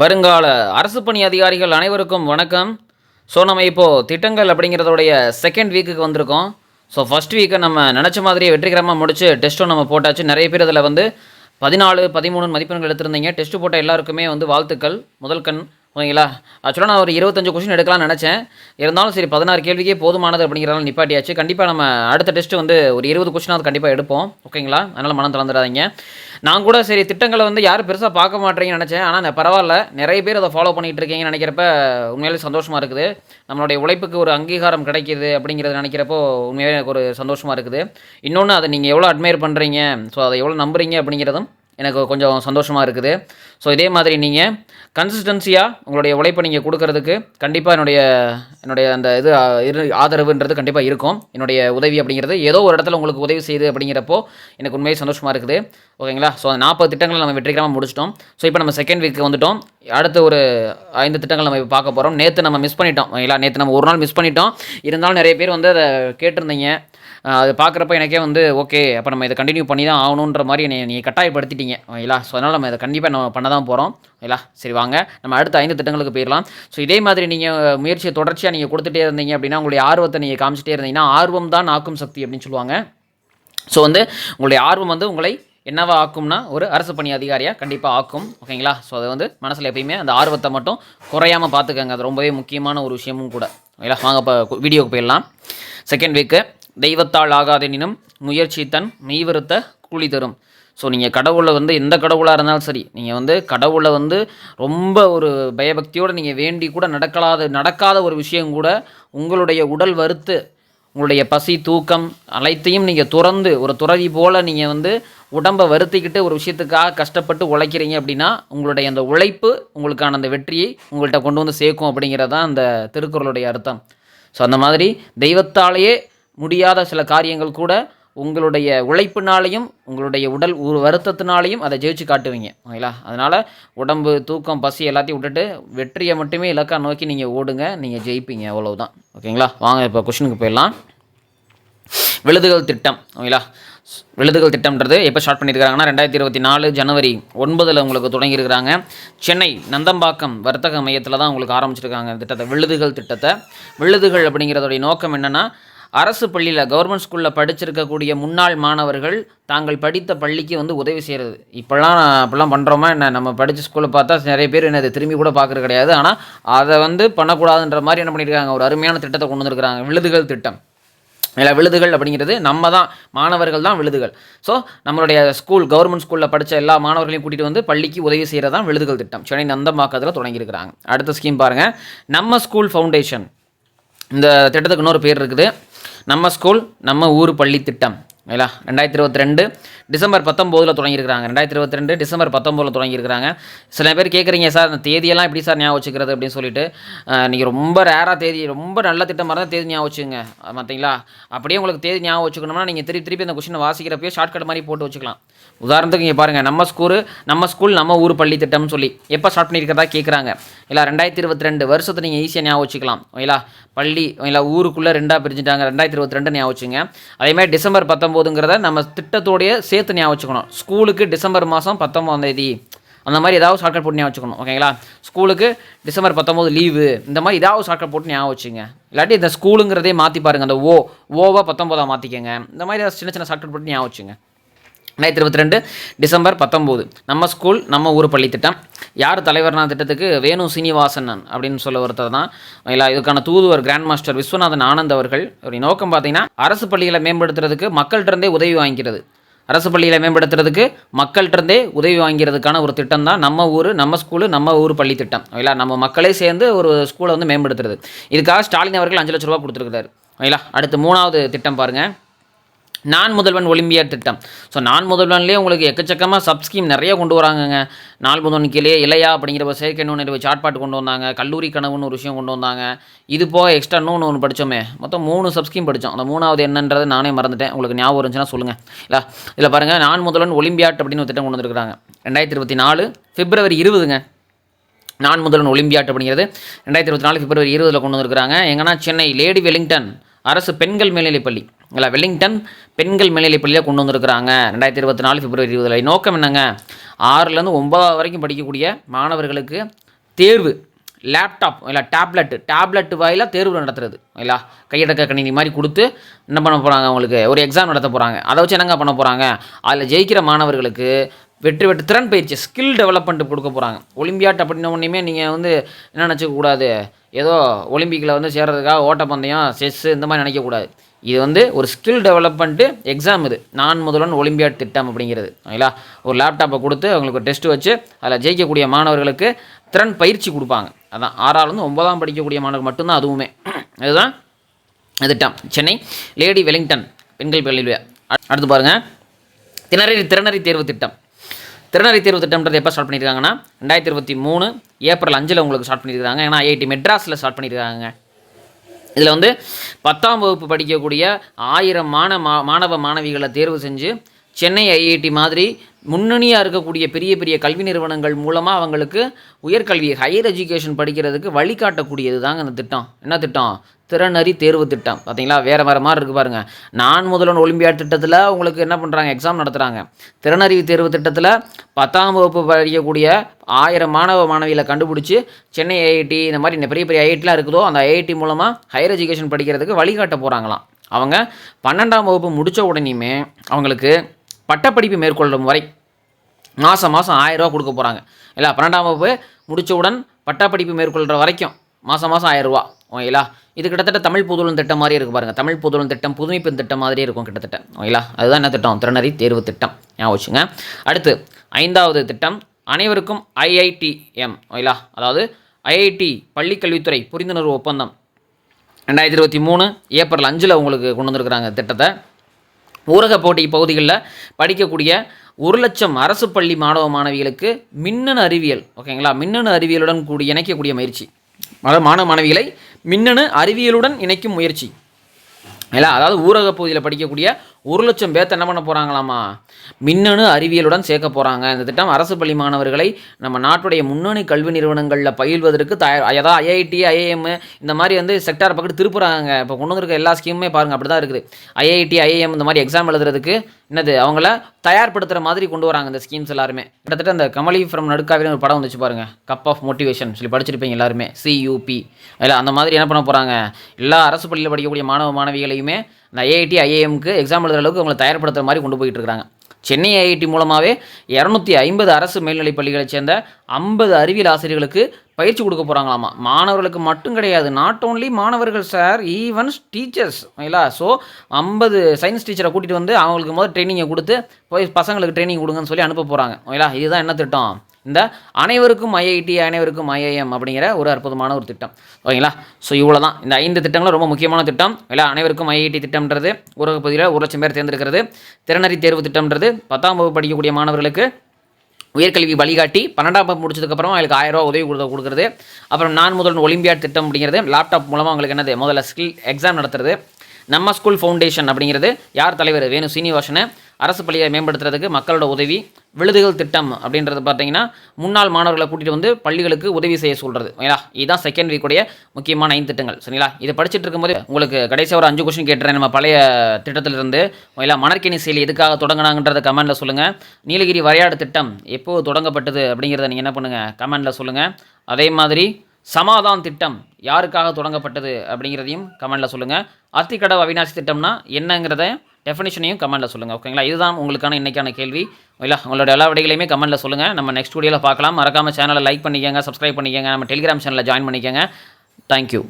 வருங்கால அரசு பணி அதிகாரிகள் அனைவருக்கும் வணக்கம். ஸோ நம்ம இப்போது திட்டங்கள் அப்படிங்கிறதோடைய செகண்ட் வீக்குக்கு வந்திருக்கோம். ஸோ ஃபஸ்ட் வீக்கை நம்ம நினச்ச மாதிரியே வெற்றிகரமாக முடிச்சு டெஸ்ட்டும் நம்ம போட்டாச்சு. நிறைய பேர் இதில் வந்து பதினாலு பதிமூணு மதிப்பெண்கள் எடுத்திருந்தீங்க. டெஸ்ட்டு போட்ட எல்லாருக்குமே வந்து வாழ்த்துக்கள். முதல் கண் ஓகேங்களா? ஆக்சுவலாக நான் ஒரு இருபத்தஞ்சு கொஸ்டின் எடுக்கலாம்னு நினச்சேன். இருந்தாலும் சரி பதினாறு கேள்விக்கே போதுமானது அப்படிங்கிறதால நிப்பாட்டியாச்சு. கண்டிப்பாக நம்ம அடுத்த டெஸ்ட் வந்து ஒரு இருபது கொஸ்டினாவது கண்டிப்பாக எடுப்போம். ஓகேங்களா? அதனால் மனம் திறந்துடாதீங்க. நான் கூட சரி திட்டங்களை வந்து யாரும் பெருசாக பார்க்க மாட்டேறீங்கன்னு நினச்சேன். ஆனால் நான் பரவாயில்ல. நிறைய பேர் அதை ஃபாலோ பண்ணிகிட்டு இருக்கீங்கன்னு நினைக்கிறப்ப உண்மையிலே சந்தோஷமாக இருக்குது. நம்மளுடைய உழைப்புக்கு ஒரு அங்கீகாரம் கிடைக்கிது அப்படிங்கிறத நினைக்கிறப்போ உண்மையிலே எனக்கு ஒரு சந்தோஷமாக இருக்குது. இன்னொன்று அதை நீங்கள் எவ்வளோ அட்மையர் பண்ணுறீங்க ஸோ அதை எவ்வளோ நம்புறீங்க அப்படிங்கிறதும் எனக்கு கொஞ்சம் சந்தோஷமாக இருக்குது. ஸோ இதே மாதிரி நீங்கள் கன்சிஸ்டன்சியாக உங்களுடைய உழைப்பை நீங்கள் கொடுக்கறதுக்கு கண்டிப்பாக என்னுடைய என்னுடைய அந்த இது இரு ஆதரவுன்றது கண்டிப்பாக இருக்கும். என்னுடைய உதவி அப்படிங்கிறது ஏதோ ஒரு இடத்துல உங்களுக்கு உதவி செய்யுது அப்படிங்கிறப்போ எனக்கு உண்மையாக சந்தோஷமாக இருக்குது. ஓகேங்களா? ஸோ அந்த நாற்பது திட்டங்களை நம்ம வெற்றிகரமாக முடிச்சிட்டோம். ஸோ இப்போ நம்ம செகண்ட் வீக்கு வந்துட்டோம். அடுத்து ஒரு ஐந்து திட்டங்கள் நம்ம இப்போ பார்க்க போகிறோம் நேற்று நம்ம மிஸ் பண்ணிட்டோம். ஓகேங்களா? நேற்று நம்ம ஒரு நாள் மிஸ் பண்ணிட்டோம். இருந்தாலும் நிறைய பேர் வந்து அதை கேட்டிருந்தீங்க. அது பார்க்குறப்ப எனக்கே வந்து ஓகே அப்போ நம்ம இதை கண்டினியூ பண்ணி தான் ஆகணுன்ற மாதிரி என்னை நீங்கள் கட்டாயப்படுத்திட்டீங்க. இல்லா ஸோ அதனால் நம்ம இதை கண்டிப்பாக நம்ம பண்ண தான் போகிறோம் இல்லா சரி வாங்க. நம்ம அடுத்த ஐந்து திட்டங்களுக்கு போயிடலாம் ஸோ இதே மாதிரி நீங்கள் முயற்சியை தொடர்ச்சியாக நீங்கள் கொடுத்துட்டே இருந்தீங்க அப்படின்னா உங்களுடைய ஆர்வத்தை நீங்கள் காமிச்சிட்டே இருந்தீங்கன்னா ஆர்வம் தான் ஆக்கும் சக்தி அப்படின்னு சொல்லுவாங்க. ஸோ வந்து உங்களுடைய ஆர்வம் வந்து உங்களை என்னவா ஆக்கும்னா ஒரு அரசு பணி அதிகாரியாக கண்டிப்பாக ஆக்கும். ஓகேங்களா? ஸோ அதை வந்து மனசில் எப்பயுமே அந்த ஆர்வத்தை மட்டும் குறையாமல் பார்த்துக்கங்க. அது ரொம்பவே முக்கியமான ஒரு விஷயமும் கூட. ஓகேங்களா? வாங்க இப்போ வீடியோக்கு போயிடலாம் செகண்ட் வீக்கு தெய்வத்தால் ஆகாதெனினும் முயற்சி தன் மெய்வருத்த கூலி தரும். ஸோ நீங்கள் கடவுளை வந்து எந்த கடவுளாக இருந்தாலும் சரி நீங்கள் வந்து கடவுளை வந்து ரொம்ப ஒரு பயபக்தியோடு நீங்கள் வேண்டி கூட நடக்கலாத நடக்காத ஒரு விஷயம் கூட உங்களுடைய உடல் வருத்து உங்களுடைய பசி தூக்கம் அனைத்தையும் நீங்கள் துறந்து ஒரு துறவி போல் நீங்கள் வந்து உடம்பை வருத்திக்கிட்டு ஒரு விஷயத்துக்காக கஷ்டப்பட்டு உழைக்கிறீங்க அப்படின்னா உங்களுடைய அந்த உழைப்பு உங்களுக்கான அந்த வெற்றியை உங்கள்கிட்ட கொண்டு வந்து சேர்க்கும் அப்படிங்கிறது தான் அந்த திருக்குறளுடைய அர்த்தம். ஸோ அந்த மாதிரி தெய்வத்தாலேயே முடியாத சில காரியங்கள் கூட உங்களுடைய உழைப்பினாலையும் உங்களுடைய உடல் ஒரு வருத்தத்தினாலையும் அதை ஜெயிச்சு காட்டுவீங்க. ஓகேங்களா? அதனால் உடம்பு தூக்கம் பசி எல்லாத்தையும் விட்டுட்டு வெற்றியை மட்டுமே இலக்கா நோக்கி நீங்கள் ஓடுங்க. நீங்கள் ஜெயிப்பீங்க. அவ்வளவுதான். ஓகேங்களா? வாங்க இப்போ கொஷினுக்கு போயிடலாம். விழுதுகள் திட்டம். ஓகேங்களா? விழுதுகள் திட்டம்ன்றது எப்போ ஸ்டார்ட் பண்ணியிருக்காங்கன்னா ரெண்டாயிரத்தி இருபத்தி நாலு ஜனவரி ஒன்பதில் உங்களுக்கு தொடங்கியிருக்கிறாங்க. சென்னை நந்தம்பாக்கம் வர்த்தக மையத்தில் தான் உங்களுக்கு ஆரம்பிச்சிருக்காங்க திட்டத்தை விழுதுகள் திட்டத்தை. விழுதுகள் அப்படிங்கிறதுடைய நோக்கம் என்னென்னா அரசு பள்ளியில் கவர்மெண்ட் ஸ்கூலில் படிச்சிருக்கக்கூடிய முன்னாள் மாணவர்கள் தாங்கள் படித்த பள்ளிக்கு வந்து உதவி செய்கிறது இப்போல்லாம் அப்போல்லாம் பண்ணுறோமா என்ன? நம்ம படித்த ஸ்கூலில் பார்த்தா நிறைய பேர் என்ன திரும்பி கூட பார்க்குறது கிடையாது. ஆனால் அதை வந்து பண்ணக்கூடாதுன்ற மாதிரி என்ன பண்ணியிருக்காங்க ஒரு அருமையான திட்டத்தை கொண்டு வந்திருக்கிறாங்க. விழுதுகள் திட்டம். இல்லை விழுதுகள் அப்படிங்கிறது நம்ம தான் மாணவர்கள் தான் விழுதுகள். ஸோ நம்மளுடைய ஸ்கூல் கவர்மெண்ட் ஸ்கூலில் படித்த எல்லா மாணவர்களையும் கூட்டிகிட்டு வந்து பள்ளிக்கு உதவி செய்கிறது தான் விழுதுகள் திட்டம். சென்னை நந்தம்பாக்கத்தில் தொடங்கியிருக்கிறாங்க. அடுத்த ஸ்கீம் பாருங்கள் நம்ம ஸ்கூல் ஃபவுண்டேஷன் இந்த திட்டத்துக்கு இன்னொரு பேர் இருக்குது. நம்ம ஸ்கூல் நம்ம ஊர் பள்ளி திட்டம் இல்லைங்களா ரெண்டாயிரத்தி இருபத்தி ரெண்டு டிசம்பர் பத்தொம்போதில் தொடங்கியிருக்காங்க ரெண்டாயிரத்தி இருபத்தி ரெண்டு டிசம்பர் பத்தொம்போதில் தொடங்கியிருக்காங்க சில பேர் கேட்குறீங்க சார் அந்த தேதியெல்லாம் எப்படி சார் ஞாபகம் வச்சுக்கிறது? அப்படின்னு சொல்லிட்டு நீங்கள் ரொம்ப ரேராக தேதி ரொம்ப நல்ல திட்டமாக இருந்தால் தேதி ஞாபகம் வச்சுங்க பார்த்தீங்களா அப்படியே உங்களுக்கு தேதி ஞாபகம் வச்சுக்கணும்னா நீங்கள் திருப்பி திருப்பி அந்த கொஷினை வாசிக்கிறப்பயே ஷார்ட்கட் மாதிரி போட்டு வச்சுக்கலாம். உதாரணத்துக்கு இங்கே பாருங்கள் நம்ம ஸ்கூல் நம்ம ஸ்கூல் நம்ம ஊர் பள்ளி திட்டம்னு சொல்லி எப்போ ஸ்டார்ட் பண்ணியிருக்கிறதா கேட்குறாங்க இல்லை ரெண்டாயிரத்தி இருபத்தி ரெண்டு வருஷத்தை நீங்கள் ஈஸியாக ஞாபகம் வச்சுக்கலாம். ஓகேங்களா பள்ளி இல்லை ஊருக்குள்ளே ரெண்டாக பிரிஞ்சுட்டாங்க ரெண்டாயிரத்தி இருபத்தி ரெண்டு ஞாபகம் வச்சுங்க அதேமாதிரி டிசம்பர் பத்தொம்போதுங்கிறத நம்ம திட்டத்தோடைய சேர்த்து ஞாபகம் வச்சுக்கணும். ஸ்கூலுக்கு டிசம்பர் மாதம் பத்தொம்போதாம் தேதி. அந்த மாதிரி ஏதாவது ஷார்ட்கட் போட்டு ஞாபகம் வச்சுக்கணும். ஓகேங்களா ஸ்கூலுக்கு டிசம்பர் பத்தொம்போது லீவு இந்த மாதிரி ஏதாவது ஷார்ட்கட் போட்டு ஞாபகம் வச்சுங்க. இல்லாட்டி இந்த ஸ்கூலுங்கிறதே மாற்றி பாருங்கள் அந்த ஓ ஓவா பத்தொம்போதாக மாற்றிக்கங்க இந்த மாதிரி ஏதாவது சின்ன சின்ன ஷார்ட்கட் போட்டு ஞாபகம் வச்சுங்க. ரெண்டாயிரத்தி இருபத்தி ரெண்டு டிசம்பர் பத்தொம்போது. நம்ம ஸ்கூல் நம்ம ஊர் பள்ளி திட்டம் யார் தலைவர்னா திட்டத்துக்கு வேணு சீனிவாசன் அப்படின்னு சொல்ல ஒருத்தர் தான். இல்லை இதுக்கான தூதுவர் கிராண்ட் மாஸ்டர் விஸ்வநாதன் ஆனந்த் அவர்கள். அவருடைய நோக்கம் பார்த்தீங்கன்னா அரசு பள்ளிகளை மேம்படுத்துறதுக்கு மக்கள்கிட்ட இருந்தே உதவி வாங்கிக்கிறது. அரசு பள்ளிகளை மேம்படுத்துறதுக்கு மக்கள்கிட்ட இருந்தே உதவி வாங்கிறதுக்கான ஒரு திட்டம் தான் நம்ம ஊர் நம்ம ஸ்கூலு நம்ம ஊர் பள்ளி திட்டம் ஓகேங்களா நம்ம மக்களே சேர்ந்து ஒரு ஸ்கூலை வந்து மேம்படுத்துறது. இதுக்காக ஸ்டாலின் அவர்கள் அஞ்சு லட்ச ரூபா கொடுத்துருக்காரு இல்லை அடுத்து மூணாவது திட்டம் பாருங்கள் நான் முதல்வன் ஒலிம்பியாட் திட்டம். ஸோ நான் முதல்வன்லேயே உங்களுக்கு எக்கச்சக்கமாக சப்ஸ்கீம் நிறைய கொண்டு வராங்கங்க. நாள் முதல்வன் கீழே இல்லையா அப்படிங்கிற செயற்கை நுண்ணறிவு சாட்பாட்டு கொண்டு வந்தாங்க. கல்லூரி கனவுன்னு ஒரு விஷயம் கொண்டு வந்தாங்க. இது போக எக்ஸ்ட்ரா இன்னொன்று ஒன்று படித்தோமே மொத்தம் மூணு சப்ஸ்கீம் படித்தோம் அந்த மூணாவது என்னன்றது நானே மறந்துட்டேன். உங்களுக்கு ஞாபகம் இருந்துச்சுன்னா சொல்லுங்கள் இல்லை இதில் பாருங்கள் நான் முதல்வன் ஒலிம்பியாட் அப்படின்னு ஒரு திட்டம் கொண்டு வந்துருக்காங்க ரெண்டாயிரத்தி இருபத்தி நாலு பிப்ரவரி இருபதுங்க. நான் முதல்வன் ஒலிம்பியாட் அப்படிங்கிறது ரெண்டாயிரத்தி இருபத்தி நாலு பிப்ரவரி இருபதில் கொண்டு வந்திருக்கிறாங்க. எங்கன்னா சென்னை லேடி வெலிங்டன் அரசு பெண்கள் மேல்நிலைப்பள்ளி இல்லை வெல்லிங்டன் பெண்கள் மேல்நிலைப் பள்ளியில் கொண்டு வந்திருக்கிறாங்க. ரெண்டாயிரத்தி இருபத்தி நாலு பிப்ரவரி இருபதில். நோக்கம் என்னங்க? ஆறுலேருந்து ஒன்பதாவது வரைக்கும் படிக்கக்கூடிய மாணவர்களுக்கு தேர்வு. லேப்டாப் இல்லை டேப்லெட்டு டேப்லெட் வாயிலாக தேர்வு நடத்துறது. இல்லை கையடக்க கணினி மாதிரி கொடுத்து என்ன பண்ண போகிறாங்க அவங்களுக்கு? ஒரு எக்ஸாம் நடத்த போகிறாங்க அதை வச்சு என்னங்க பண்ண போகிறாங்க அதில் ஜெயிக்கிற மாணவர்களுக்கு வெற்றி வெற்றி திறன் பயிற்சி ஸ்கில் டெவலப்மெண்ட் கொடுக்க போகிறாங்க ஒலிம்பியாட் அப்படின்ன ஒன்றையுமே நீங்கள் வந்து என்ன நினச்சிக்கக்கூடாது ஏதோ ஒலிம்பிக்கில் வந்து சேர்றதுக்காக ஓட்டப்பந்தயம் செஸ்ஸு இந்த மாதிரி நினைக்கக்கூடாது இது வந்து ஒரு ஸ்கில் டெவலப்மெண்ட்டு எக்ஸாம் இது. நான் முதல்வன் ஒலிம்பியாட் திட்டம் அப்படிங்கிறது. ஓகேங்களா ஒரு லேப்டாப்பை கொடுத்து அவங்களுக்கு ஒரு டெஸ்ட் வச்சு அதில் ஜெயிக்கக்கூடிய மாணவர்களுக்கு திறன் பயிற்சி கொடுப்பாங்க. அதான் ஆறாவது ஒன்பதாம் படிக்கக்கூடிய மாணவர்கள் மட்டும்தான் அதுவுமே. அதுதான் திட்டம். சென்னை லேடி வெலிங்டன் பெண்கள் பள்ளியில் அடுத்து பாருங்கள் திணறி திறனறி தேர்வு திட்டம். திறனறி தேர்வு திட்டம்ன்றது எப்போ ஸ்டார்ட் பண்ணியிருக்காங்கன்னா ரெண்டாயிரத்தி இருபத்தி மூணு ஏப்ரல் அஞ்சில் உங்களுக்கு ஸ்டார்ட் பண்ணியிருக்காங்க. ஏன்னா ஐஐடி மெட்ராஸில் ஸ்டார்ட் பண்ணியிருக்காங்க. இதில் வந்து பத்தாம் வகுப்பு படிக்கக்கூடிய ஆயிரம் மாண மா மாணவ மாணவிகளை தேர்வு செஞ்சு சென்னை ஐஐடி மாதிரி முன்னணியாக இருக்கக்கூடிய பெரிய பெரிய கல்வி நிறுவனங்கள் மூலமாக அவங்களுக்கு உயர்கல்வி ஹையர் எஜுகேஷன் படிக்கிறதுக்கு வழிகாட்டக்கூடியது தாங்க அந்த திட்டம். என்ன திட்டம்? திறனறி தேர்வு திட்டம். பார்த்தீங்களா வேறு வேறு மாதிரி இருக்குது பாருங்கள் நான் முதல்வன் ஒலிம்பியாட் திட்டத்தில் உங்களுக்கு என்ன பண்ணுறாங்க எக்ஸாம் நடத்துகிறாங்க திறனறிவு தேர்வு திட்டத்தில் பத்தாம் வகுப்பு படிக்கக்கூடிய ஆயிரம் மாணவ மாணவியில் கண்டுபிடிச்சி சென்னை ஐஐடி இந்த மாதிரி பெரிய பெரிய ஐஐடிலாம் இருக்குதோ அந்த ஐஐடி மூலமாக ஹையர் எஜுகேஷன் படிக்கிறதுக்கு வழிகாட்ட போகிறாங்களாம் அவங்க பன்னெண்டாம் வகுப்பு முடித்த உடனேயுமே அவங்களுக்கு பட்டப்படிப்பு மேற்கொள்ளும் வரை மாதம் மாதம் ஆயிரரூவா கொடுக்க போகிறாங்க இல்லை பன்னெண்டாம் வகுப்பு முடித்தவுடன் பட்டப்படிப்பு மேற்கொள்கிற வரைக்கும் மாதம் மாதம் ஆயிரரூவா ஓகேங்களா? இது கிட்டத்தட்ட தமிழ் புதுவன் திட்டம் மாதிரி இருக்குது பாருங்கள் தமிழ் புதுவன் திட்டம் புதுமைப்பெண் திட்டம் மாதிரியே இருக்கும் கிட்டத்தட்ட. ஓகேங்களா? அதுதான் என்ன திட்டம்? திறனறி தேர்வு திட்டம். ஞாபகம் வச்சுங்க அடுத்து ஐந்தாவது திட்டம் அனைவருக்கும் ஐஐடிஎம். ஓகேங்களா? அதாவது ஐஐடி பள்ளிக்கல்வித்துறை புரிந்துணர்வு ஒப்பந்தம். ரெண்டாயிரத்தி இருபத்தி மூணு ஏப்ரல் அஞ்சில் உங்களுக்கு கொண்டு வந்திருக்கிறாங்க திட்டத்தை. ஊரக போட்டி பகுதிகளில் படிக்கக்கூடிய ஒரு லட்சம் அரசு பள்ளி மாணவ மாணவிகளுக்கு மின்னணு அறிவியல் ஓகேங்களா? மின்னணு அறிவியலுடன் கூடி இணைக்கக்கூடிய முயற்சி. அதாவது மாணவ மாணவிகளை மின்னணு அறிவியலுடன் இணைக்கும் முயற்சி. இல்லை அதாவது ஊரக பகுதியில் படிக்கக்கூடிய ஒரு லட்சம் பேர்த்த என்ன பண்ண போகிறாங்களாமா மின்னணு அறிவியலுடன் சேர்க்க போகிறாங்க இந்த திட்டம் அரசு பள்ளி மாணவர்களை நம்ம நாட்டுடைய முன்னணி கல்வி நிறுவனங்களில் பயில்வதற்கு தயார் அதாவது ஐஐடி ஐஏஎம் இந்த மாதிரி வந்து செக்டார் பக்கத்து திருப்புறாங்க. இப்போ கொண்டு வந்திருக்க எல்லா ஸ்கீமுமே பாருங்கள் அப்படி தான் இருக்குது. ஐஐடி ஐஏஎம் இந்த மாதிரி எக்ஸாம் எழுதுறதுக்கு என்னது அவங்கள தயார்படுத்துகிற மாதிரி கொண்டு வராங்க இந்த ஸ்கீம்ஸ் எல்லாருமே. கிட்டத்தட்ட அந்த கமலி ஃப்ரம் நடுக்காவின்னு ஒரு படம் வந்துச்சு பாருங்கள் கப் ஆஃப் மோட்டிவேஷன் சொல்லி படிச்சிருப்பீங்க எல்லாருமே. சியூபி இல்லை அந்த மாதிரி என்ன பண்ண போகிறாங்க எல்லா அரசு பள்ளியில் படிக்கக்கூடிய மாணவ மாணவிகளையுமே இந்த ஐஐடி ஐஏஎம்க்கு எக்ஸாம் எழுதுற அளவுக்கு அவங்களை தயார்படுத்துகிற மாதிரி கொண்டு போயிட்டு இருக்காங்க. சென்னை ஐஐடி மூலமாகவே இரநூத்தி ஐம்பது அரசு மேல்நிலைப் பள்ளிகளைச் சேர்ந்த ஐம்பது அறிவியல் ஆசிரியர்களுக்கு பயிற்சி கொடுக்க போகிறாங்களாமா மாணவர்களுக்கு மட்டும் கிடையாது நாட் ஓன்லி மாணவர்கள் சார் ஈவன் டீச்சர்ஸ் இல்லை ஸோ ஐம்பது சயின்ஸ் டீச்சரை கூட்டிகிட்டு வந்து அவங்களுக்கு முதல் ட்ரைனிங்கை கொடுத்து போய் பசங்களுக்கு ட்ரைனிங் கொடுங்கன்னு சொல்லி அனுப்ப போகிறாங்க ஓகேங்களா இதுதான் என்ன திட்டம்? இந்த அனைவருக்கும் ஐஐடி அனைவருக்கும் ஐஐஎம் அப்படிங்கிற ஒரு அற்புதமான ஒரு திட்டம். ஓகேங்களா? ஸோ இவ்வளோ தான் இந்த ஐந்து திட்டங்களும் ரொம்ப முக்கியமான திட்டம். இல்லை அனைவருக்கும் ஐஐடி திட்டம்ன்றது ஊரக பகுதியில் ஒரு லட்சம் பேர் தேர்ந்தெடுக்கிறது. திறனறி தேர்வு திட்டம்ன்றது பத்தாம் வகுப்பு படிக்கக்கூடிய மாணவர்களுக்கு உயர்கல்வி வழிகாட்டி பன்னெண்டாம் வகுப்பு முடிச்சதுக்கப்புறம் அவங்களுக்கு ஆயிரம் ரூபா உதவி கொடுக்க கொடுக்குறது. அப்புறம் நான் முதல் ஒலிம்பியாட் திட்டம் அப்படிங்கிறது லேப்டாப் மூலமாக அவங்களுக்கு என்னது? முதல்ல ஸ்கில் எக்ஸாம் நடத்துறது. நம்ம ஸ்கூல் ஃபவுண்டேஷன் அப்படிங்கிறது யார் தலைவர்? வேணு சீனிவாசனை. அரசு பள்ளியை மேம்படுத்துறதுக்கு மக்களோட உதவி விழுதுகள் திட்டம் அப்படின்றது பார்த்தீங்கன்னா முன்னாள் மாணவர்களை கூட்டிகிட்டு வந்து பள்ளிகளுக்கு உதவி செய்ய சொல்கிறது சரிங்களா? இதுதான் செகண்ட் வீக்குடைய முக்கியமான ஐந்து திட்டங்கள். சரிங்களா? இதை படிச்சுட்டு இருக்கும்போது உங்களுக்கு கடைசியாக ஒரு அஞ்சு கொஸ்டின் கேட்டுறேன். நம்ம பழைய திட்டத்திலிருந்து சரிங்களா? மணற்கிணி செயலி எதுக்காக தொடங்கினாங்கன்றத கமெண்ட்டில் சொல்லுங்கள் நீலகிரி வரையாடு திட்டம் எப்போது தொடங்கப்பட்டது அப்படிங்கிறத நீங்கள் என்ன பண்ணுங்கள் கமெண்ட்டில் சொல்லுங்கள் அதே மாதிரி சமாதான் திட்டம் யாருக்காக தொடங்கப்பட்டது அப்படிங்கிறதையும் கமெண்ட்டில் சொல்லுங்கள் அத்திக்கடவு அவினாசி திட்டம்னா என்னங்கிறத டெஃபினேஷனையும் கமெண்ட்டில் சொல்லுங்கள் ஓகேங்களா இதுதான் உங்களுக்கான இன்றைக்கான கேள்வி. இல்லை உங்களோட எல்லா விடைகளையுமே கமெண்டில் சொல்லுங்கள் நம்ம நெக்ஸ்ட் வீடியோவில் பார்க்கலாம். மறக்காமல் சேனலை லைக் பண்ணிக்கோங்க சப்ஸ்கிரைப் பண்ணிக்கோங்க. நம்ம டெலிகிராம் சேனலில் ஜாயின் பண்ணிக்கோங்க. தேங்க்யூ